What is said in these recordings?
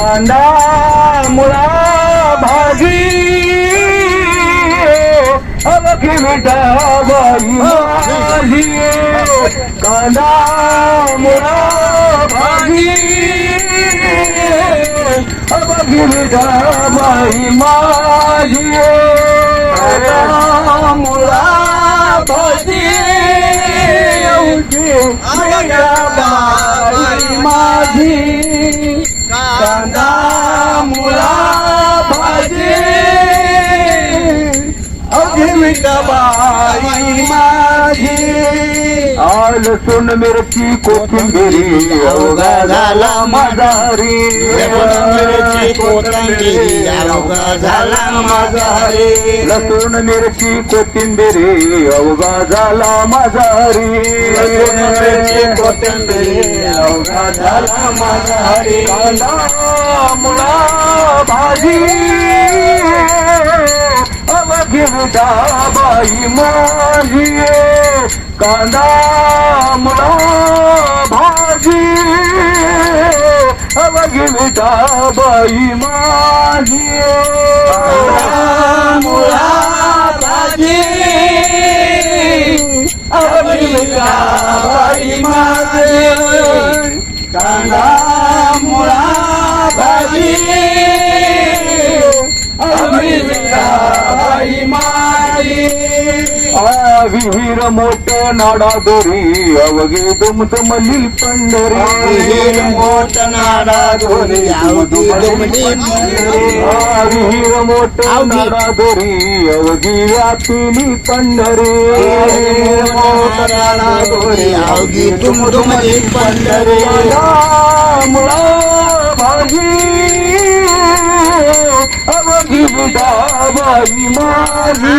કાંદા મુળા ભાજી અલખી મીઠા ભાજી કાંદા મુળા ભાજી અલખી મીઠા ભાઈ મા अवघी बाई माझी. आ लसूण मिरची कोथिंबिरी अवघा झाला माझा रे मिरची कोथिंबिरी अवघा झाला माझा रे. लसूण मिरची कोथिंबिरी अवघा झाला माझा रे लसूण मिरची कोथिंबिरी अवघा झाला माझा रे. कांदा मुळा भाजी. જીવદાબાઈ માહીએ કાંદામડા ભાજી હવે જીવદાબાઈ માહીએ. કાંદામડા ભાજી હવે જીવદાબાઈ માહીએ. કાંદા विहीर मोठ नाडा दोरी अवघे दुमदुमली पंढरी विहीर मोठ नाडा दोरी अवघी दुमली पंढरी. विहीर मोठ अवघी. नाडा दोरी अवघी व्यापिली पंढरी विहीर मोठ नाडा दोरी अवघी दुमदुमली पंढरी. मुळा भाजी अवघी अवघी बाई माझी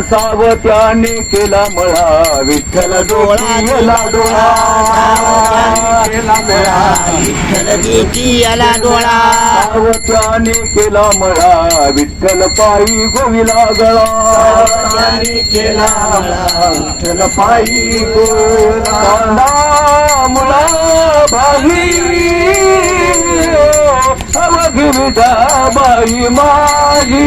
सावत्याने केला मळा विठ्ठल डोळा गेला डोळा. केला विठ्ठल याला डोळा. सावत्याने केला मळा विठ्ठल पायी गोविला गळा. केला विठ्ठल पायी गोविला मुळा भाजी अवघी बाई माझी